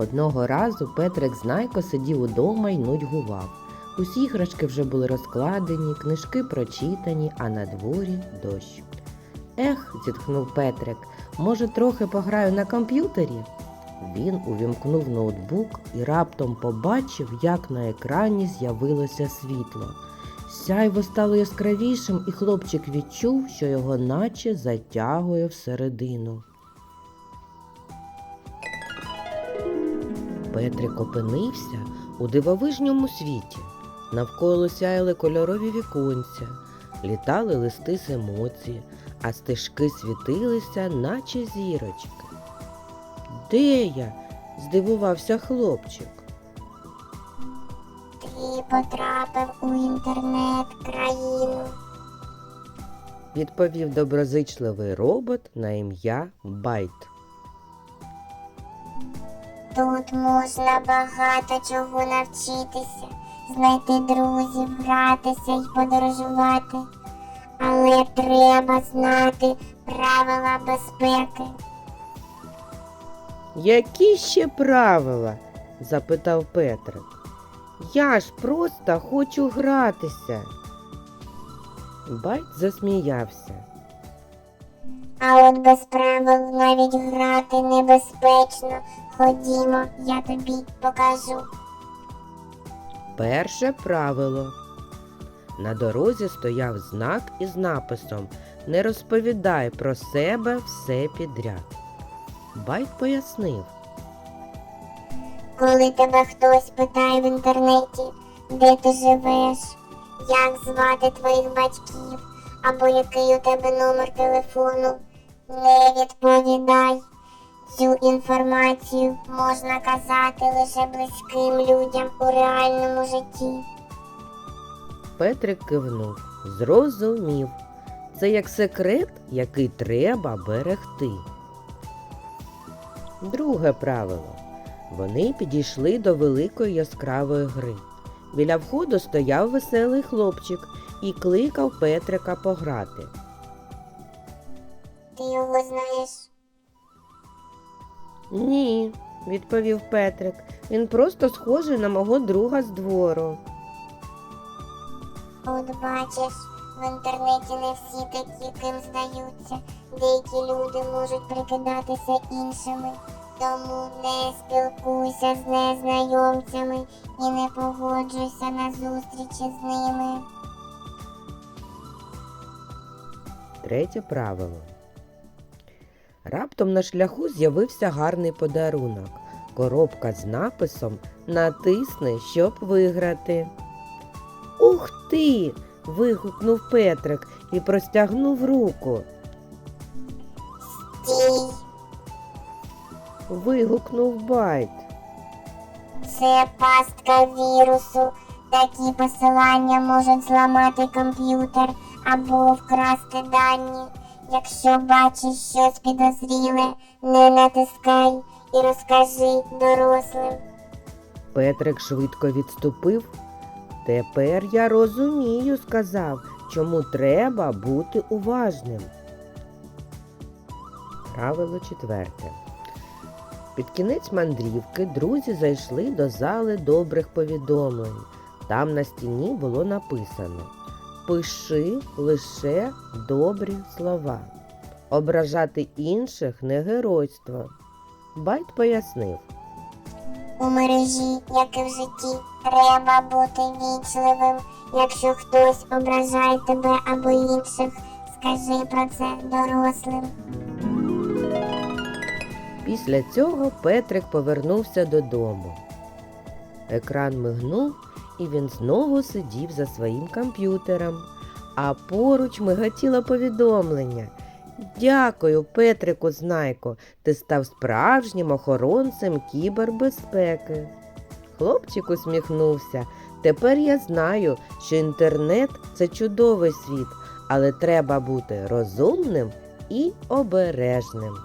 Одного разу Петрик Знайко сидів удома й нудьгував. Усі іграшки вже були розкладені, книжки прочитані, а на дворі дощ. Ех, зітхнув Петрик, може, трохи пограю на комп'ютері? Він увімкнув ноутбук і раптом побачив, як на екрані з'явилося світло. Сяйво стало яскравішим, і хлопчик відчув, що його наче затягує всередину. Петрик опинився у дивовижньому світі. Навколо сяяли кольорові віконця, літали листи з емоцій, а стежки світилися, наче зірочки. Де я? здивувався хлопчик. Ти потрапив у інтернет країну. відповів доброзичливий робот на ім'я Байт. Тут можна багато чого навчитися, знайти друзів, гратися й подорожувати. Але треба знати правила безпеки. Які ще правила? запитав Петрик. Я ж просто хочу гратися. Байт засміявся. А от без правил навіть грати небезпечно. Ходімо, я тобі покажу. Перше правило. На дорозі стояв знак із написом Не розповідай про себе все підряд. Байт пояснив. Коли тебе хтось питає в інтернеті, де ти живеш, як звати твоїх батьків, або який у тебе номер телефону, не відповідай. Цю інформацію можна казати лише близьким людям у реальному житті. Петрик кивнув. Зрозумів. Це як секрет, який треба берегти. Друге правило. Вони підійшли до великої яскравої гри. Біля входу стояв веселий хлопчик і кликав Петрика пограти. Ти його знаєш? Ні, відповів Петрик. Він просто схожий на мого друга з двору. От бачиш, в інтернеті не всі такі, ким здаються. Деякі люди можуть прикидатися іншими. Тому не спілкуйся з незнайомцями і не погоджуйся на зустрічі з ними. Третє правило. Раптом на шляху з'явився гарний подарунок. Коробка з написом Натисни, щоб виграти. Ух ти. вигукнув Петрик і простягнув руку. Стій, Вигукнув Байт. це пастка вірусу. Такі посилання можуть зламати комп'ютер або вкрасти дані. Якщо бачиш щось підозріле, не натискай і розкажи дорослим. Петрик швидко відступив. Тепер я розумію, сказав, чому треба бути уважним. Правило четверте. Під кінець мандрівки друзі зайшли до зали добрих повідомлень. Там на стіні було написано Пиши лише добрі слова. Ображати інших не геройство. Байт пояснив. У мережі, як і в житті, треба бути вічливим. Якщо хтось ображає тебе або інших, скажи про це дорослим. Після цього Петрик повернувся додому. Екран мигнув, і він знову сидів за своїм комп'ютером, а поруч миготіло повідомлення. Дякую, Петрику Знайко, ти став справжнім охоронцем кібербезпеки. Хлопчик усміхнувся. Тепер я знаю, що інтернет це чудовий світ, але треба бути розумним і обережним.